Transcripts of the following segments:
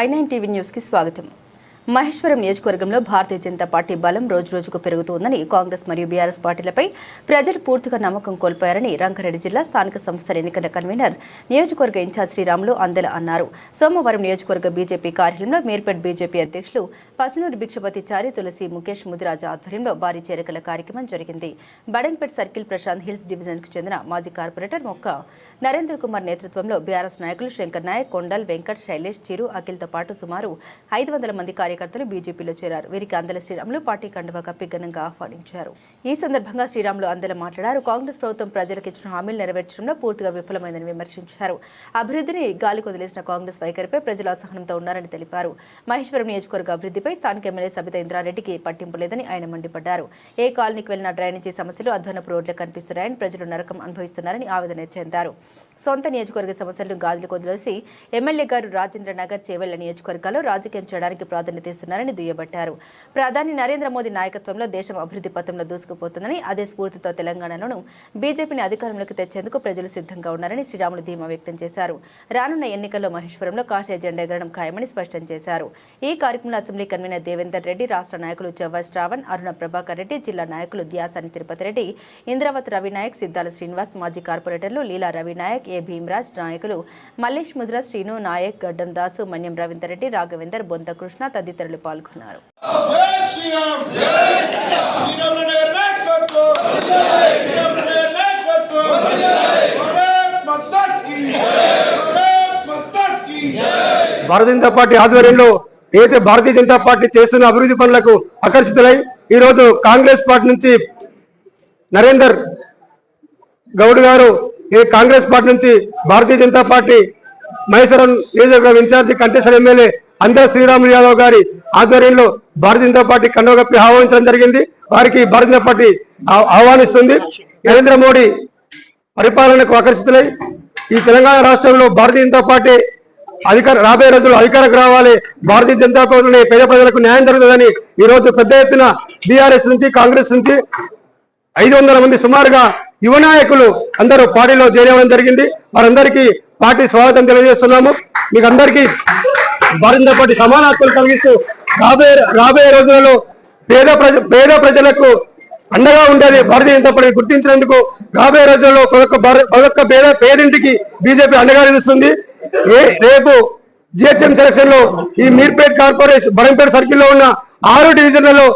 I nine TV న్యూస్కి స్వాగతం. మహేశ్వరం నియోజకవర్గంలో భారతీయ జనతా పార్టీ బలం రోజురోజుకు పెరుగుతోందని కాంగ్రెస్ మరియు బీఆర్ఎస్ పార్టీలపై ప్రజలు పూర్తిగా నమ్మకం కోల్పోయారని రంగారెడ్డి జిల్లా స్థానిక సంస్థల ఎన్నికల కన్వీనర్ నియోజకవర్గ ఇన్ఛార్జ్ శ్రీరాములు అందెల అన్నారు. సోమవారం నియోజకవర్గ బీజేపీ కార్యాలయంలో మీర్పేట్ బీజేపీ అధ్యక్షులు పసునూరు భిక్షపతి చారి తులసి ముఖేష్ ముదిరాజు ఆధ్వర్యంలో భారీ చేరికల కార్యక్రమం జరిగింది. బడంపేట్ సర్కిల్ ప్రశాంత్ హిల్స్ డివిజన్కు చెందిన మాజీ కార్పొరేటర్ మొక్క నరేంద్ర కుమార్ నేతృత్వంలో బీఆర్ఎస్ నాయకులు శంకర్ నాయక్ కొండల్ వెంకట్ శైలేష్ చిరు అఖిల్తో పాటు సుమారు ఐదు వందల మంది కార్యకర్తలు బీజేపీలో చేరారు. వీరికి అందల శ్రీరాములు పార్టీ కండువా కప్పి ఘనంగా ఆహ్వానించారు. ఈ సందర్భంగా శ్రీరాములు అందల మాట్లాడారు. కాంగ్రెస్ ప్రభుత్వం ప్రజలకు ఇచ్చిన హామీలు నెరవేర్చడంలో పూర్తిగా విఫలమైందని విమర్శించారు. అభివృద్ధిని గాలికి వదిలేసిన కాంగ్రెస్ వైఖరిపై ప్రజలు అసహనంతో ఉన్నారని తెలిపారు. మహేశ్వరం నియోజకవర్గ అభివృద్ధిపై స్థానిక ఎమ్మెల్యే సబిత ఇంద్రారెడ్డికి పట్టింపు లేదని ఆయన మండిపడ్డారు. ఏ కాలనీకి వెళ్ళిన డ్రైనేజీ సమస్యలు అధ్వానపు రోడ్లు కనిపిస్తున్నాయని ప్రజలు నరకం అనుభవిస్తున్నారని ఆవేదన చెందారు. సొంత నియోజకవర్గ సమస్యలను గాలికి వదిలేసి ఎమ్మెల్యే గారు రాజేంద్ర నగర్ చేవెళ్ళ నియోజకవర్గాల్లో రాజకీయం చేయడానికి ప్రాధాన్యత చేస్తున్నారని దుయ్యబట్టారు. ప్రధాని నరేంద్ర మోదీ నాయకత్వంలో దేశం అభివృద్ధి పథంలో దూసుకుపోతుందని అదే స్ఫూర్తితో తెలంగాణలోనూ బీజేపీని అధికారంలోకి తెచ్చేందుకు ప్రజలు సిద్ధంగా ఉన్నారని శ్రీరాములు ధీమా వ్యక్తం చేశారు. రానున్న ఎన్నికల్లో మహేశ్వరంలో కాషాయ జెండా ఎగరడం ఖాయమని స్పష్టం చేశారు. ఈ కార్యక్రమంలో అసెంబ్లీ కన్వీనర్ దేవేందర్ రెడ్డి రాష్ట్ర నాయకులు చవ్వ శ్రావణ్ అరుణ ప్రభాకర్ రెడ్డి జిల్లా నాయకులు ధ్యాసాని తిరుపతి రెడ్డి ఇంద్రావత్ రవినాయక్ సిద్దాల శ్రీనివాస్ మాజీ కార్పొరేటర్లు లీలా రవినాయక్ ఏ భీమరాజ్ నాయకులు మల్లేష్ ముద్ర శ్రీను నాయక్ గడ్డం దాసు మన్యం రవీందర్ రెడ్డి రాఘవేందర్ బొంత కృష్ణ తదితరులు పాల్గొన్నారు. భారతీయ జనతా పార్టీ ఆధ్వర్యంలో ఏదైతే భారతీయ జనతా పార్టీ చేస్తున్న అభివృద్ధి పనులకు ఆకర్షితులై ఈ రోజు కాంగ్రెస్ పార్టీ నుంచి నరేందర్ గౌడ్ గారు ఈ కాంగ్రెస్ పార్టీ నుంచి భారతీయ జనతా పార్టీ మహేశ్వరం నియోజకవర్గం ఇన్ఛార్జి కంటేశ్వర ఎమ్మెల్యే అందర శ్రీరాములు యాదవ్ గారి ఆధ్వర్యంలో భారతీయ జనతా పార్టీ కండవగప్పి ఆహ్వానించడం జరిగింది. వారికి భారతీయ జనతా పార్టీ ఆహ్వానిస్తుంది. నరేంద్ర మోడీ పరిపాలనకు ఆకర్షితులై ఈ తెలంగాణ రాష్ట్రంలో భారతీయ జనతా పార్టీ అధికార రాబోయే రోజుల్లో అధికారకు రావాలి. భారతీయ జనతా పార్టీ పేద ప్రజలకు న్యాయం జరుగుతుందని ఈ రోజు పెద్ద ఎత్తున బీఆర్ఎస్ నుంచి కాంగ్రెస్ నుంచి ఐదు వందల మంది సుమారుగా యువ నాయకులు అందరూ పార్టీలో చేరవడం జరిగింది. వారందరికీ పార్టీ స్వాగతం తెలియజేస్తున్నాము. మీకు అందరికీ భారతీయ జనతా పార్టీ సమాన హక్కులు కలిగిస్తూ రాబోయే రాబోయే రోజులలో పేద ప్రజ పేద ప్రజలకు అండగా ఉండేది భారతీయ జనతా పార్టీ గుర్తించినందుకు రాబోయే రోజుల్లో ఒక్కొక్క పేద పేదింటికి బీజేపీ అండగా నిలుస్తుంది. రేపు జిహెచ్ఎం సెలక్షన్లో ఈ మీర్పేట్ కార్పొరేషన్ బరంపేట సర్కిల్లో ఉన్న ఆరు డివిజన్లలో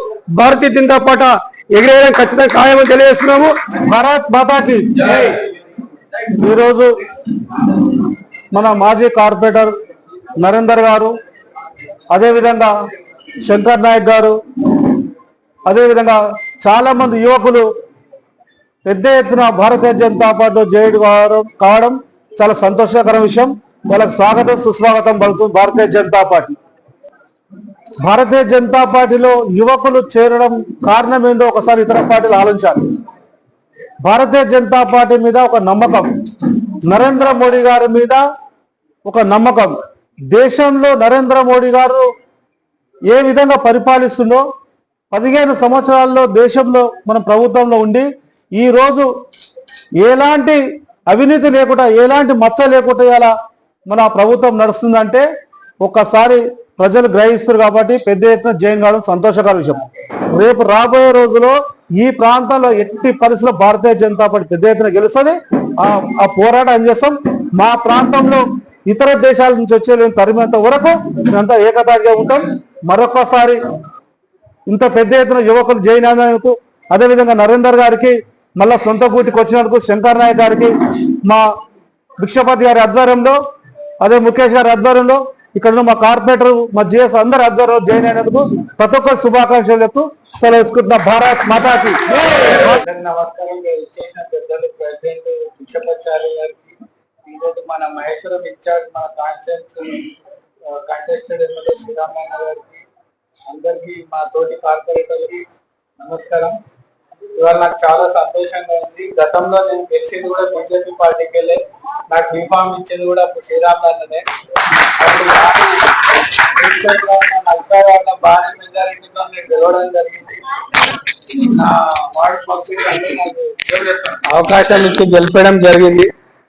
భారతీయ జనతా పార్టీ ఎగిరేయడం ఖచ్చితంగా ఖాయమని తెలియజేస్తున్నాము. భారత్ మాతాకి ఈరోజు మన మాజీ కార్పొరేటర్ నరేందర్ గారు అదేవిధంగా శంకర్ నాయక్ గారు అదేవిధంగా చాలామంది యువకులు పెద్ద ఎత్తున భారతీయ జనతా పార్టీలో జైడు కావడం కావడం చాలా సంతోషకర విషయం. వాళ్ళకి స్వాగతం సుస్వాగతం పలుకుతుంది భారతీయ జనతా పార్టీ. భారతీయ జనతా పార్టీలో యువకులు చేరడం కారణం ఏంటో ఒకసారి ఇతర పార్టీలు ఆలోచించాలి. భారతీయ జనతా పార్టీ మీద ఒక నమ్మకం. నరేంద్ర మోడీ గారి మీద ఒక నమ్మకం. దేశంలో నరేంద్ర మోడీ గారు ఏ విధంగా పరిపాలిస్తుందో పదిహేను సంవత్సరాల్లో దేశంలో మన ప్రభుత్వంలో ఉండి ఈ రోజు ఎలాంటి అవినీతి లేకుండా ఎలాంటి మచ్చ లేకుండా ఇలా మన ప్రభుత్వం నడుస్తుందంటే ఒక్కసారి ప్రజలు గ్రహిస్తారు కాబట్టి పెద్ద ఎత్తున జైన్ కావడం సంతోషకర విషయం. రేపు రాబోయే రోజులో ఈ ప్రాంతంలో ఎట్టి పరిస్థితుల్లో భారతీయ జనతా పార్టీ పెద్ద ఎత్తున గెలుస్తుంది. ఆ పోరాటం చేస్తాం? మా ప్రాంతంలో ఇతర దేశాల నుంచి వచ్చే తరిమేంత వరకు మేమంతా ఏకతాటిగా ఉంటాం. మరొకసారి ఇంత పెద్ద ఎత్తున యువకులు జైన్ అయినందుకు అదేవిధంగా నరేందర్ గారికి మళ్ళా సొంత పూటికి వచ్చినందుకు శంకర్ నాయక్ గారికి మా భిక్షపతి గారి ఆధ్వర్యంలో అదే ముఖేష్ గారి ఆధ్వర్యంలో ఇక్కడ మా కార్పొరేటర్ మా జిఎస్ అందరి ఆధ్వర్యంలో జాయిన్ అయినందుకు ప్రతి ఒక్కరు శుభాకాంక్షలు చెప్తూ సెలవు తీసుకుంటున్న భారత్ మాతాకి. నమస్కారం. ఈరోజు మన మహేశ్వరం ఇన్ఛార్జ్ మన కాన్స్టిట్యూన్సీ కంటెస్టెడ్ ఎమ్మెల్యే శ్రీరామయ్య గారికి అందరికి మా తోటి కార్పొరేటర్లకి నమస్కారం. ఇవాళ నాకు చాలా సంతోషంగా ఉంది. గతంలో నేను గెలిచింది కూడా బీజేపీ పార్టీకి వెళ్ళే నాకు బీఫామ్ ఇచ్చింది కూడా అప్పుడు శ్రీరామ్ గారినే. అప్పుడు భారీ మెజారిటీతో నేను గెలవడం జరిగింది. నా వార్డు నాకు అవకాశం ఇచ్చి గెలిపడం జరిగింది.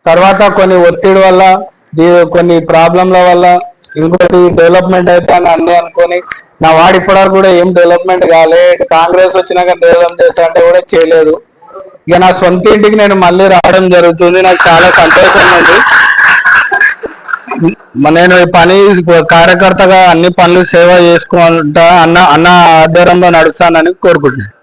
తర్వాత కొన్ని ఒత్తిడి వల్ల కొన్ని ప్రాబ్లంల వల్ల ఇంకోటి డెవలప్మెంట్ అయితే అని అన్ని అనుకొని నా వాడు ఇప్పటివరకు కూడా ఏం డెవలప్మెంట్ కాలే కాంగ్రెస్ వచ్చినాక డెవలప్ చేస్తా అంటే కూడా చేయలేదు. ఇక నా సొంత ఇంటికి నేను మళ్ళీ రావడం జరుగుతుంది నాకు చాలా సంతోషంగా ఉంది నేను ఈ పని కార్యకర్తగా అన్ని పనులు సేవ చేసుకుంటా అన్న అన్న ఆధ్వర్యంలో నడుస్తానని కోరుకుంటున్నాను